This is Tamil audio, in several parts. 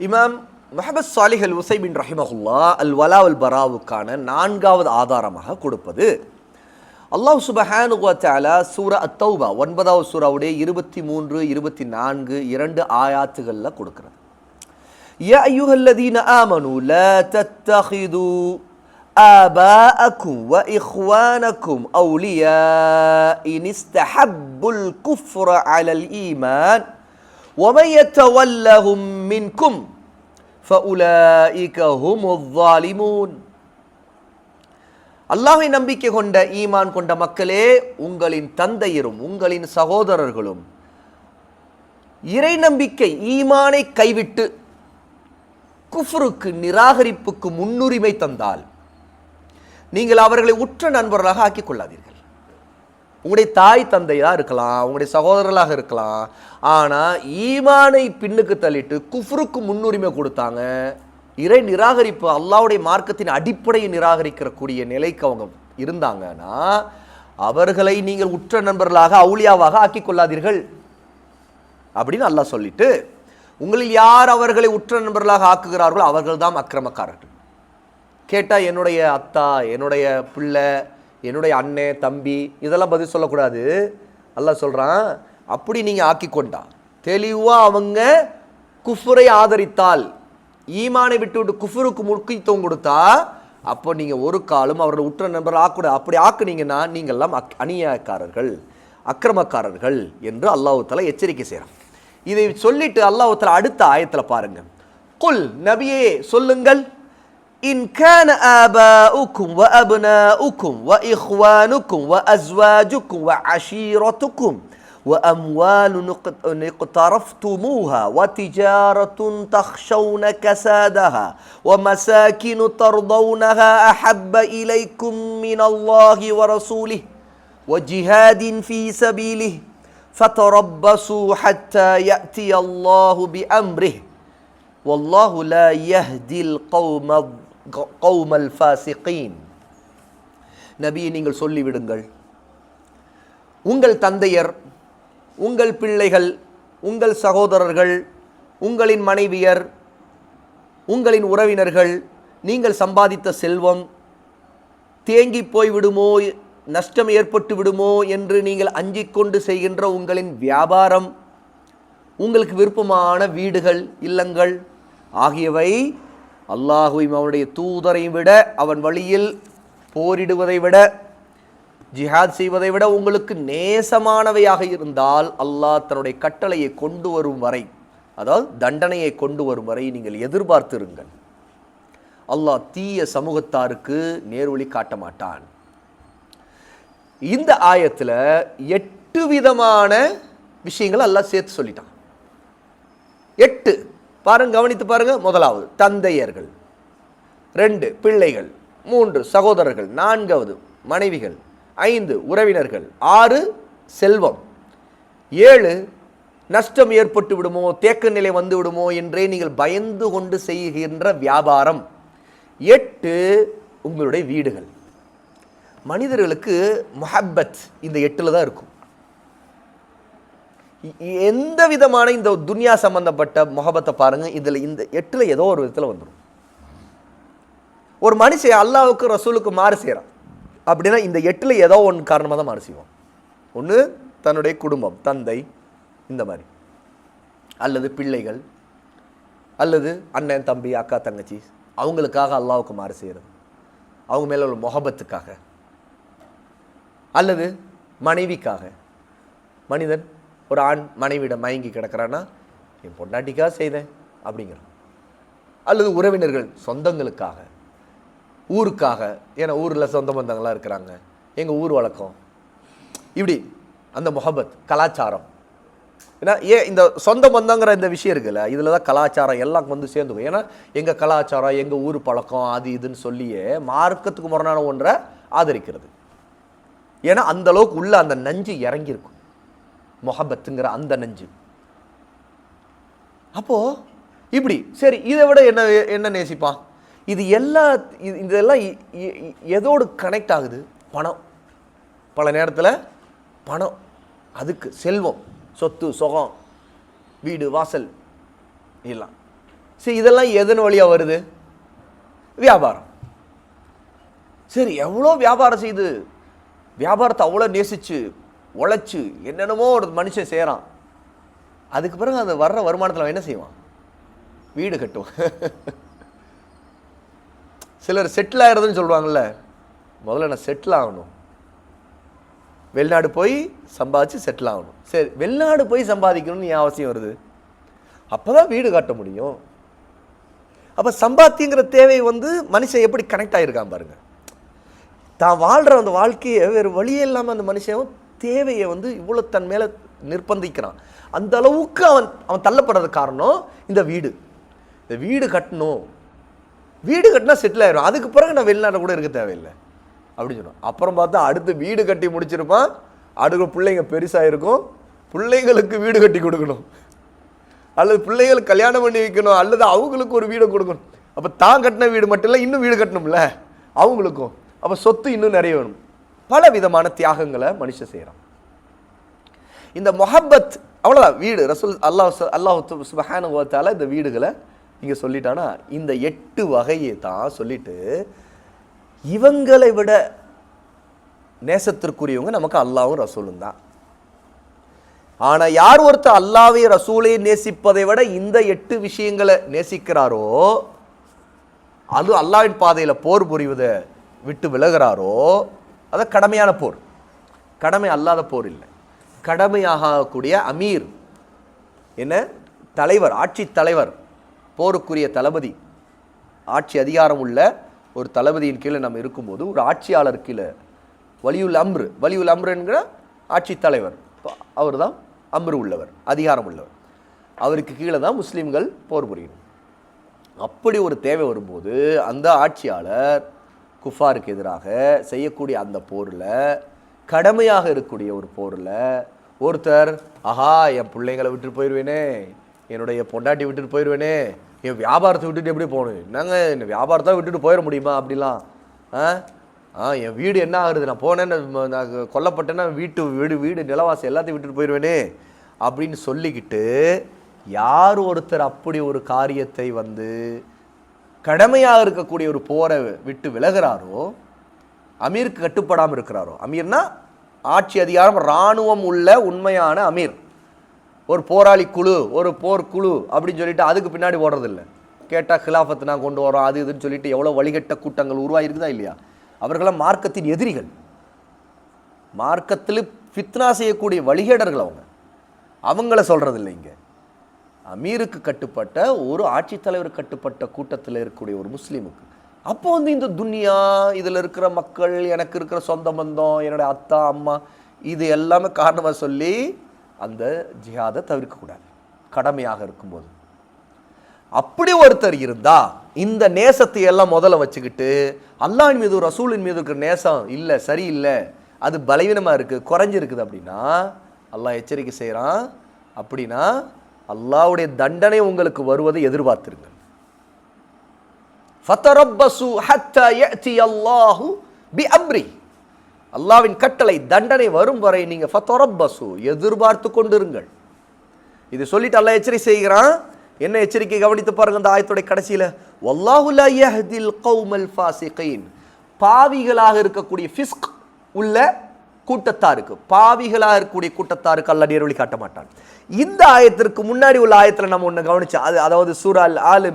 இமாம் முஹமது சாலிஹ் அல் உசைபின் ரஹிமஹுல்லா அல் வலா அல் பராவுக்கான நான்காவது ஆதாரமாக கொடுப்பது அல்லாஹ் சுபஹானு வ தஆலா சூரா அத்தௌபா ஒன்பதாவது சூறாவுடைய இருபத்தி மூன்று இருபத்தி நான்கு இரண்டு ஆயாத்துகளில் கொடுக்கிறது يا أيها الذين آمنوا لا تتخذوا آباءكم وإخوانكم أولياء إن استحبوا الكفر على الإيمان ஒமையத்தவல்லஹும் மின்கும் அல்லாஹை நம்பிக்கை கொண்ட ஈமான் கொண்ட மக்களே உங்களின் தந்தையரும் உங்களின் சகோதரர்களும் இறை நம்பிக்கை ஈமானை கைவிட்டு குஃப்ருக்கு நிராகரிப்புக்கு முன்னுரிமை தந்தால் நீங்கள் அவர்களை உற்ற நண்பர்களாக ஆக்கிக் கொள்ளாதீர்கள். உங்களுடைய தாய் தந்தையாக இருக்கலாம் உங்களுடைய சகோதரர்களாக இருக்கலாம். ஆனால் ஈமானை பின்னுக்கு தள்ளிட்டு குஃப்ருக்கு முன்னுரிமை கொடுத்தாங்க. இறை நிராகரிப்பு அல்லாவுடைய மார்க்கத்தின் அடிப்படையை நிராகரிக்கக்கூடிய நிலைக்கு அவங்க இருந்தாங்கன்னா அவர்களை நீங்கள் உற்ற நண்பர்களாக அவுளியாவாக ஆக்கி கொள்ளாதீர்கள். அப்படின்னு அல்லாஹ் சொல்லிட்டு உங்களில் யார் அவர்களை உற்ற நண்பர்களாக ஆக்குகிறார்களோ அவர்கள் தான் அக்கிரமக்காரர்கள். கேட்டால் என்னுடைய அத்தா என்னுடைய பிள்ளை என்னுடைய அண்ணன் தம்பி இதெல்லாம் பதில் சொல்லக்கூடாது. அல்லாஹ் சொல்கிறான் அப்படி நீங்கள் ஆக்கி கொண்டா தெளிவாக அவங்க குஃபுரை ஆதரித்தால் ஈமானை விட்டு விட்டு குஃபுருக்கு முக்கியத்துவம் கொடுத்தா அப்போ நீங்கள் ஒரு காலம் அவரோட உற்ற நண்பர் ஆக்கூடாது அப்படி ஆக்குனீங்கன்னா நீங்கள்லாம் அக் அநியாயக்காரர்கள் அக்கிரமக்காரர்கள் என்று அல்லாஹு எச்சரிக்கை செய்கிறான் இதை சொல்லிட்டு அல்லாஹ் அடுத்த ஆயத்தில் பாருங்கள் குல் நபியே சொல்லுங்கள் إن كان آباؤكم وأبناؤكم وإخوانكم وأزواجكم وعشيرتكم وأموال اقترفتموها وتجارة تخشون كسادها ومساكن ترضونها أحب إليكم من الله ورسوله وجهاد في سبيله فتربصوا حتى يأتي الله بأمره والله لا يهدي القوم الظالمين கௌமல் ஃபாசிகீன். நபியை நீங்கள் சொல்லிவிடுங்கள். உங்கள் தந்தையர் உங்கள் பிள்ளைகள் உங்கள் சகோதரர்கள் உங்களின் மனைவியர் உங்களின் உறவினர்கள் நீங்கள் சம்பாதித்த செல்வம் தேங்கி போய்விடுமோ நஷ்டம் ஏற்பட்டு விடுமோ என்று நீங்கள் அஞ்சிக்கொண்டு செய்கின்ற உங்களின் வியாபாரம் உங்களுக்கு விருப்பமான வீடுகள் இல்லங்கள் ஆகியவை அல்லாஹுவையும் அவனுடைய தூதரையும் விட அவன் வழியில் போரிடுவதை விட ஜிஹாத் செய்வதை விட உங்களுக்கு நேசமானவையாக இருந்தால் அல்லாஹ் தன்னுடைய கட்டளையை கொண்டு வரும் வரை அதாவது தண்டனையை கொண்டு வரும் வரை நீங்கள் எதிர்பார்த்திருங்கள். அல்லாஹ் தீய சமூகத்தாருக்கு நேர்வழி காட்ட மாட்டான். இந்த ஆயத்தில் எட்டு விதமான விஷயங்கள் அல்லாஹ் சேர்த்து சொல்லிட்டான். எட்டு பாருங்க கவனித்து பாருங்க. முதலாவது தந்தையர்கள். ரெண்டு பிள்ளைகள். மூன்று சகோதரர்கள். நான்காவது மனைவிகள். ஐந்து உறவினர்கள். ஆறு செல்வம். ஏழு நஷ்டம் ஏற்பட்டு விடுமோ தேக்க நிலை வந்து விடுமோ என்றே நீங்கள் பயந்து கொண்டு செய்கின்ற வியாபாரம். எட்டு உங்களுடைய வீடுகள். மனிதர்களுக்கு மொஹப்பத் இந்த எட்டில் தான் இருக்கும். எந்த விதமான இந்த துன்யா சம்பந்தப்பட்ட முகபத்தை பாருங்கள் இதில் இந்த எட்டில் ஏதோ ஒரு விதத்தில் வந்துடும் ஒரு மனுஷன் அல்லாவுக்கு ரசூலுக்கு மாறு செய்கிறான் அப்படின்னா இந்த எட்டில் ஏதோ ஒன்று காரணமாக தான் மாறு செய்வான். ஒன்று தன்னுடைய குடும்பம் தந்தை இந்த மாதிரி. அல்லது பிள்ளைகள் அல்லது அண்ணன் தம்பி அக்கா தங்கச்சி அவங்களுக்காக அல்லாவுக்கு மாறு செய்கிறது அவங்க மேலே உள்ள முகபத்துக்காக. அல்லது மனைவிக்காக. மனிதன் ஒரு ஆண் மனைவியிடம் மயங்கி கிடக்கிறான்னா என் பொண்டாட்டிக்காக செய்தேன் அப்படிங்கிறான். அல்லது உறவினர்கள் சொந்தங்களுக்காக ஊருக்காக ஏன்னா ஊரில் சொந்த பந்தங்களாக இருக்கிறாங்க. எங்கள் ஊர் வழக்கம். இப்படி அந்த முகபத் கலாச்சாரம். ஏன்னா ஏன் இந்த சொந்த பந்தங்கிற இந்த விஷயம் இருக்குல்ல இதில் தான் கலாச்சாரம் எல்லாம் வந்து சேர்ந்துக்கும் ஏன்னா எங்கள் கலாச்சாரம் எங்கள் ஊர் பழக்கம் அது இதுன்னு சொல்லியே மார்க்கத்துக்கு முரணான ஒன்றை ஆதரிக்கிறது. ஏன்னா அந்த அளவுக்கு உள்ள அந்த நஞ்சு இறங்கியிருக்கும். முகபத்துங்கிற அந்த நஞ்சு. அப்போ இப்படி சரி இதை விட என்ன என்ன நேசிப்பான்? இது எல்லா இது- இதெல்லாம் இ- எதோடு கனெக்ட் ஆகுது? பணம். பல நேரத்தில் பணம். அதுக்கு செல்வம் சொத்து சுகம் வீடு வாசல் எல்லாம். சரி இதெல்லாம் எதன் வழியா வருது? வியாபாரம். சரி எவ்வளோ வியாபாரம் செய்து வியாபாரத்தை அவ்வளோ நேசிச்சு உழைச்சி என்னென்னமோ ஒரு மனுஷன் செய்கிறான் அதுக்கு பிறகு அந்த வர்ற வருமானத்தில் அவன் என்ன செய்வான்? வீடு கட்டுவான். சிலர் செட்டில் ஆகிறதுன்னு சொல்லுவாங்கல்ல முதல்ல நான் செட்டில் ஆகணும். வெளிநாடு போய் சம்பாதிச்சு செட்டில் ஆகணும். சரி வெளிநாடு போய் சம்பாதிக்கணும்னு ஏன் அவசியம் வருது? அப்போ தான் வீடு கட்ட முடியும். அப்போ சம்பாத்தியங்கிற தேவை வந்து மனுஷன் எப்படி கனெக்ட் ஆகிருக்கான் பாருங்கள் தான் வாழ்கிற அந்த வாழ்க்கையை வேறு வழியே இல்லாமல் அந்த மனுஷன் தேவையை வந்து இவ்வளோ தன் மேலே நிர்பந்திக்கிறான். அந்த அளவுக்கு அவன் அவன் தள்ளப்படுறது காரணம் இந்த வீடு. இந்த வீடு கட்டணும். வீடு கட்டினா செட்டில் ஆயிரும். அதுக்கு பிறகு நான் வெளிநாட்டில் கூட இருக்க தேவையில்லை. அப்படின்னு சொன்னோம் அப்புறம் பார்த்தா அடுத்து வீடு கட்டி முடிச்சிருப்பான். அடுத்த பிள்ளைங்க பெருசாக இருக்கும். பிள்ளைங்களுக்கு வீடு கட்டி கொடுக்கணும். அல்லது பிள்ளைகளுக்கு கல்யாணம் பண்ணி வைக்கணும். அல்லது அவங்களுக்கு ஒரு வீடை கொடுக்கணும். அப்போ தான் கட்டின வீடு மட்டும் இல்லை இன்னும் வீடு கட்டணும்ல. அவங்களுக்கும். அப்போ சொத்து இன்னும் நிறைய வேணும். பல விதமான தியாகங்களை மனுஷன் செய்கிறான் இந்த மொஹப்பத் அவ்வளோதான் வீடு. ரசூல் அல்லாஹ் அல்லாஹ் சுபஹானுவத்தால இந்த வீடுகளை இங்கே சொல்லிட்டானா இந்த எட்டு வகையை தான் சொல்லிட்டு இவங்களை விட நேசத்திற்குரியவங்க நமக்கு அல்லாவும் ரசூலும் தான். ஆனால் யார் ஒருத்தர் அல்லாவை ரசூலை நேசிப்பதை விட இந்த எட்டு விஷயங்களை நேசிக்கிறாரோ அது அல்லாவின் பாதையில் போர் புரிவதை விட்டு விலகிறாரோ அதான் கடமையான போர். கடமை அல்லாத போர் இல்லை. கடமையாகக்கூடிய அமீர். என்ன? தலைவர் ஆட்சி தலைவர் போருக்குரிய தளபதி. ஆட்சி அதிகாரம் உள்ள ஒரு தளபதியின் கீழே நம்ம இருக்கும்போது ஒரு ஆட்சியாளர் கீழே வலியுல் அம்ரு. வலியுல் அம்ரு என்கிற ஆட்சி தலைவர். அவர் தான் அம்ரு உள்ளவர் அதிகாரம் உள்ளவர். அவருக்கு கீழே தான் முஸ்லீம்கள் போர் புரியணும் அப்படி ஒரு தேவை வரும்போது அந்த ஆட்சியாளர் குஃபாருக்கு எதிராக செய்யக்கூடிய அந்த போரில் கடமையாக இருக்கக்கூடிய ஒரு போரில் ஒருத்தர் ஆஹா என் பிள்ளைங்களை விட்டுட்டு போயிடுவேனே என்னுடைய பொண்டாட்டி விட்டுட்டு போயிடுவேனே என் வியாபாரத்தை விட்டுட்டு எப்படி போகணும்? என்னங்க இந்த வியாபாரத்தை விட்டுட்டு போயிட முடியுமா? அப்படிலாம். ஆ? ஆ என் வீடு என்ன ஆகுறது நான் போனேன்னு நான் கொல்லப்பட்டேன்னா வீட்டு வீடு வீடு நிலவாசி எல்லாத்தையும் விட்டுட்டு போயிடுவேனே அப்படின்னு சொல்லிக்கிட்டு யார் ஒருத்தர் அப்படி ஒரு காரியத்தை வந்து கடமையாக இருக்கக்கூடிய ஒரு போரை விட்டு விலகிறாரோ அமீருக்கு கட்டுப்படாமல் இருக்கிறாரோ? அமீர்னா ஆட்சி அதிகாரம் இராணுவம் உள்ள உண்மையான அமீர். ஒரு போராளி குழு ஒரு போர்க்குழு அப்படின்னு சொல்லிட்டு அதுக்கு பின்னாடி ஓடுறதில்ல. கேட்டால் கிலாஃபத்தை நான் கொண்டு வரோம் அது இதுன்னு சொல்லிட்டு எவ்வளோ வழிகட்ட கூட்டங்கள் உருவாகிருக்குதா இல்லையா? அவர்களாம் மார்க்கத்தின் எதிரிகள். மார்க்கத்தில் ஃபித்னா செய்யக்கூடிய வழிகேடர்கள் அவங்க. அவங்கள சொல்றது இல்லை அமீருக்கு கட்டுப்பட்ட ஒரு ஆட்சித்தலைவர் கட்டுப்பட்ட கூட்டத்தில் இருக்கக்கூடிய ஒரு முஸ்லீமுக்கு. அப்போ வந்து இந்த துன்யா இதில் இருக்கிற மக்கள் எனக்கு இருக்கிற சொந்த பந்தம் என்னுடைய அத்தா அம்மா இது எல்லாமே காரணமாக சொல்லி அந்த ஜிஹாதை தவிர்க்கக்கூடாது. கடமையாக இருக்கும்போது. அப்படி ஒருத்தர் இருந்தா இந்த நேசத்தை எல்லாம் முதல்ல வச்சுக்கிட்டு அல்லாஹின் மீது ரசூலின் மீது இருக்கிற நேசம் இல்லை சரியில்லை அது பலவீனமாக இருக்குது குறைஞ்சிருக்குது அப்படின்னா அல்லாஹ் எச்சரிக்கை செய்கிறான் அப்படின்னா அல்லாஹ்வுடைய தண்டனை உங்களுக்கு வருவதை எதிர்பார்த்திருங்கள். அல்லாவின் அல்லாஹு பி அம்ரி அல்லாஹ்வின் கட்டளை தண்டனை வரும் வரை நீங்க ஃபதரப்பசு எதிர்பார்த்து கொண்டிருங்கள். இது சொல்லிட்டு அல்ல எச்சரிக்கை செய்கிறான். என்ன எச்சரிக்கை கவனித்து பாருங்க அந்த ஆயத்துடைய கடைசியில. வல்லாஹு கௌமல் ஃபாசிகீன். பாவிகளாக இருக்கக்கூடிய ஃபிஸ்க் உள்ள கூட்டத்தாருக்கு பாவிகளாக இருக்கக்கூடிய கூட்டத்தாருக்கு அல்ல நேர்வழி காட்ட மாட்டான். இந்த ஆயத்திற்கு முன்னாடி உள்ள ஆயத்தில் நம்ம ஒன்று கவனிச்சோம் அது அதாவது சூரா அல் ஆலு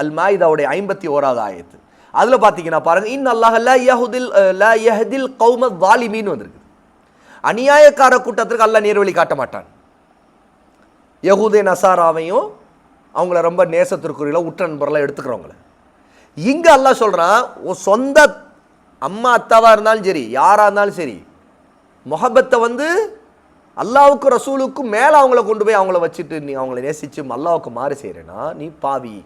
அல் மாயிதாவுடைய ஐம்பத்தி ஓராவது ஆயத்து. அதில் பார்த்தீங்கன்னா பாருங்க இன் அல்லாஹ் லா யஹ்தில் லா யஹ்தில் கௌம வாலிமின்னு வந்திருக்கு அநியாயக்கார கூட்டத்திற்கு அல்ல நேர்வழி காட்ட மாட்டான். யகுதே நசாராவையும் அவங்கள ரொம்ப நேசத்திற்குரியல உற்ற நண்பரெல்லாம் எடுத்துக்கிறவங்கள. இங்கே எல்லாம் சொல்கிறான் உன் சொந்த அம்மா அத்தாவாக இருந்தாலும் சரி யாராக இருந்தாலும் சரி முஹப்பத்தை வந்து அல்லாவுக்கும் ரசூலுக்கும் மேலே அவங்கள கொண்டு போய் அவங்கள வச்சுட்டு நீ அவங்கள நேசிச்சு அல்லாவுக்கு மாறு செய்யறேன்னா நீ பாவி.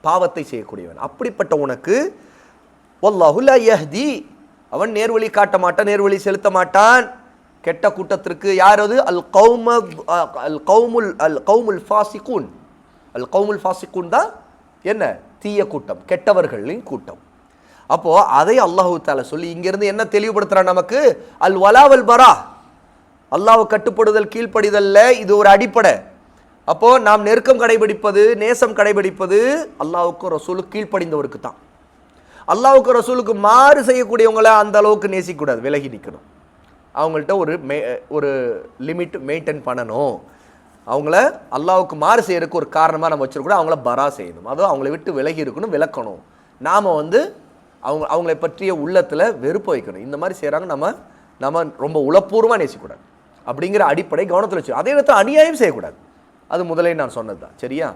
பாவத்தை செய்யக்கூடியவன். அப்படிப்பட்ட உனக்கு வல்லாஹு யஹ்தி. அவன் நேர்வழி காட்ட மாட்டான் நேர்வழி செலுத்த மாட்டான். கெட்ட கூட்டத்திற்கு யார் அது? அல் கௌம அல் கௌமுல் அல் கௌமுல் ஃபாசிகூன். அல் கௌமுல் ஃபாசிகூன் தான் என்ன? தீய கூட்டம் கெட்டவர்களின் கூட்டம். அப்போது அதை அல்லாஹு தால சொல்லி இங்கேருந்து என்ன தெளிவுபடுத்துகிறான் நமக்கு? அல் வலாவல் பரா. அல்லாஹ் கட்டுப்படுதல் கீழ்ப்படிதல்ல இது ஒரு அடிப்படை. அப்போது நாம் நெருக்கம் கடைபிடிப்பது நேசம் கடைபிடிப்பது அல்லாவுக்கும் ரசூலுக்கு கீழ்ப்படிந்தவருக்கு தான் அல்லாவுக்கு ரசூலுக்கு மாறு செய்யக்கூடியவங்கள அந்த அளவுக்கு நேசிக்கக்கூடாது விலகி நிற்கணும் அவங்கள்ட்ட ஒரு மே ஒரு லிமிட் மெயின்டைன் பண்ணணும். அவங்கள அல்லாவுக்கு மாறு செய்யறதுக்கு ஒரு காரணமாக நம்ம வச்சிருக்கூட அவங்கள பரா செய்யணும். அதுவும் அவங்கள விட்டு விலகி இருக்கணும் விளக்கணும் நாம் வந்து அவங்க அவங்களை பற்றிய உள்ளத்தில் வெறுப்பு வைக்கணும். இந்த மாதிரி செய்கிறாங்க நம்ம நம்ம ரொம்ப உளப்பூர்வமாக நேசிக்கூடாது அப்படிங்கிற அடிப்படை கவனத்தில் வச்சு அதே நேரத்தில் அநியாயம் செய்யக்கூடாது. அது முதலே நான் சொன்னது தான் சரியா?